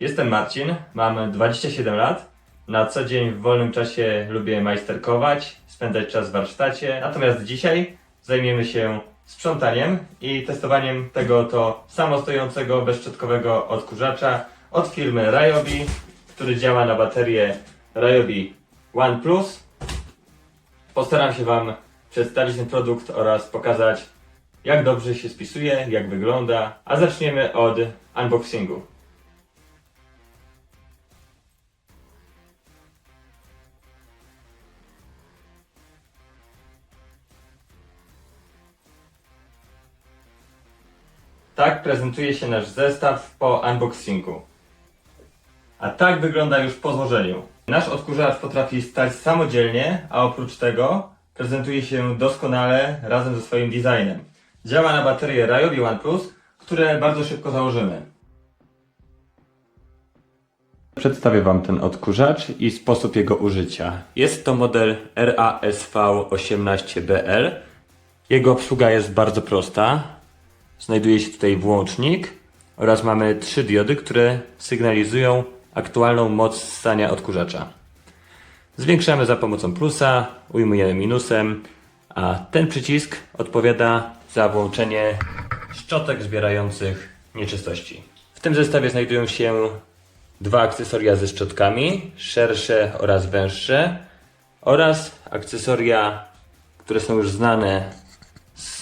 Jestem Marcin, mam 27 lat. Na co dzień w wolnym czasie lubię majsterkować, spędzać czas w warsztacie. Natomiast dzisiaj zajmiemy się sprzątaniem i testowaniem tego to samostojącego, bezszczetkowego odkurzacza od firmy Ryobi, który działa na baterię Ryobi One Plus. Postaram się Wam przedstawić ten produkt oraz pokazać, jak dobrze się spisuje, jak wygląda. A zaczniemy od unboxingu. Tak prezentuje się nasz zestaw po unboxingu. A tak wygląda już po złożeniu. Nasz odkurzacz potrafi stać samodzielnie, a oprócz tego prezentuje się doskonale razem ze swoim designem. Działa na baterie Ryobi One Plus, które bardzo szybko założymy. Przedstawię Wam ten odkurzacz i sposób jego użycia. Jest to model RASV18BL. Jego obsługa jest bardzo prosta. Znajduje się tutaj włącznik oraz mamy trzy diody, które sygnalizują aktualną moc stania odkurzacza. Zwiększamy za pomocą plusa, ujmujemy minusem, a ten przycisk odpowiada za włączenie szczotek zbierających nieczystości. W tym zestawie znajdują się dwa akcesoria ze szczotkami, szersze oraz węższe, oraz akcesoria, które są już znane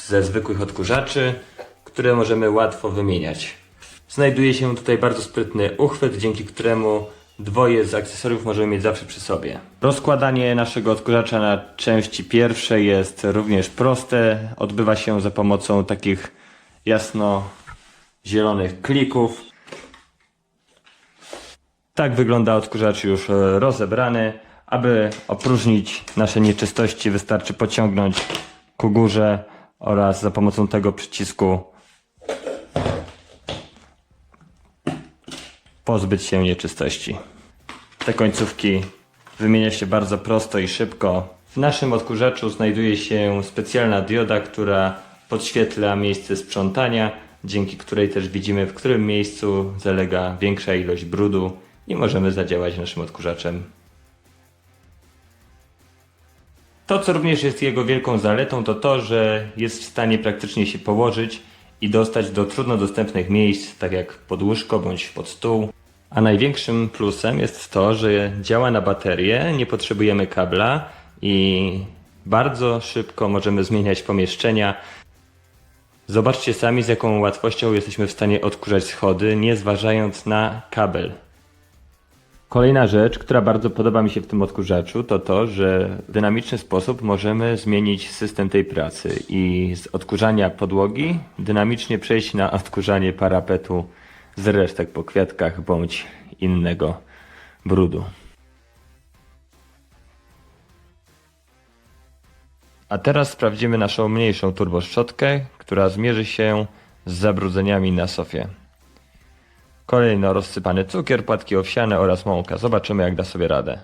ze zwykłych odkurzaczy, które możemy łatwo wymieniać. Znajduje się tutaj bardzo sprytny uchwyt, dzięki któremu dwoje z akcesoriów możemy mieć zawsze przy sobie. Rozkładanie naszego odkurzacza na części pierwsze jest również proste. Odbywa się za pomocą takich jasno zielonych klików. Tak wygląda odkurzacz już e, rozebrany. Aby opróżnić nasze nieczystości wystarczy pociągnąć ku górze oraz za pomocą tego przycisku pozbyć się nieczystości. Te końcówki wymienia się bardzo prosto i szybko. W naszym odkurzaczu znajduje się specjalna dioda, która podświetla miejsce sprzątania, dzięki której też widzimy, w którym miejscu zalega większa ilość brudu i możemy zadziałać naszym odkurzaczem. To, co również jest jego wielką zaletą, to to, że jest w stanie praktycznie się położyć i dostać do trudno dostępnych miejsc, tak jak pod łóżko bądź pod stół. A największym plusem jest to, że działa na baterię, nie potrzebujemy kabla i bardzo szybko możemy zmieniać pomieszczenia. Zobaczcie sami, z jaką łatwością jesteśmy w stanie odkurzać schody, nie zważając na kabel. Kolejna rzecz, która bardzo podoba mi się w tym odkurzaczu, to to, że w dynamiczny sposób możemy zmienić system tej pracy i z odkurzania podłogi dynamicznie przejść na odkurzanie parapetu z resztek po kwiatkach bądź innego brudu. A teraz sprawdzimy naszą mniejszą turboszczotkę, która zmierzy się z zabrudzeniami na sofie. Kolejno rozsypany cukier, płatki owsiane oraz mąka. Zobaczymy jak da sobie radę.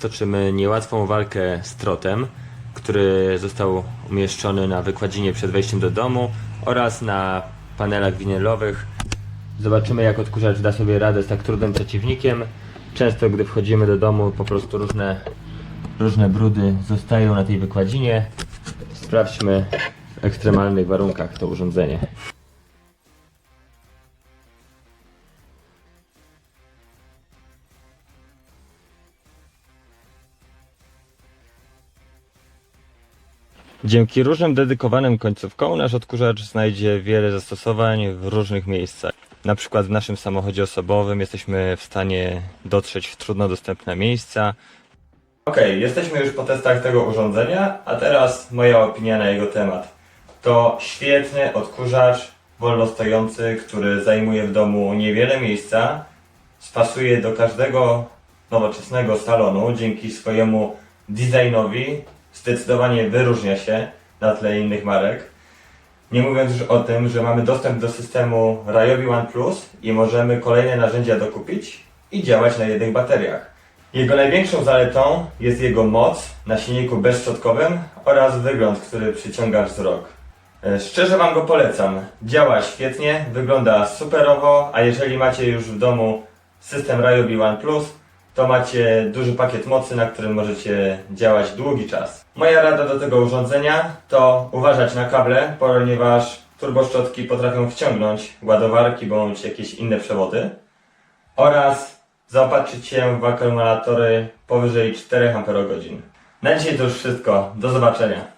Toczymy niełatwą walkę z trotem, który został umieszczony na wykładzinie przed wejściem do domu oraz na panelach winylowych. Zobaczymy jak odkurzacz da sobie radę z tak trudnym przeciwnikiem. Często gdy wchodzimy do domu po prostu różne, różne brudy zostają na tej wykładzinie. Sprawdźmy w ekstremalnych warunkach to urządzenie. Dzięki różnym dedykowanym końcówkom nasz odkurzacz znajdzie wiele zastosowań w różnych miejscach. Na przykład w naszym samochodzie osobowym jesteśmy w stanie dotrzeć w trudno dostępne miejsca. Okej, jesteśmy już po testach tego urządzenia, a teraz moja opinia na jego temat. To świetny odkurzacz wolno stojący, który zajmuje w domu niewiele miejsca, spasuje do każdego nowoczesnego salonu dzięki swojemu designowi zdecydowanie wyróżnia się na tle innych marek. Nie mówiąc już o tym, że mamy dostęp do systemu Ryobi One Plus i możemy kolejne narzędzia dokupić i działać na jednych bateriach. Jego największą zaletą jest jego moc na silniku bezszczotkowym oraz wygląd, który przyciąga wzrok. E, Szczerze Wam go polecam. Działa świetnie, wygląda superowo, a jeżeli macie już w domu system Ryobi One Plus, to macie duży pakiet mocy, na którym możecie działać długi czas. Moja rada do tego urządzenia to uważać na kable, ponieważ turboszczotki potrafią wciągnąć ładowarki bądź jakieś inne przewody oraz zaopatrzyć się w akumulatory powyżej 4 Ah. Na dzisiaj to już wszystko. Do zobaczenia.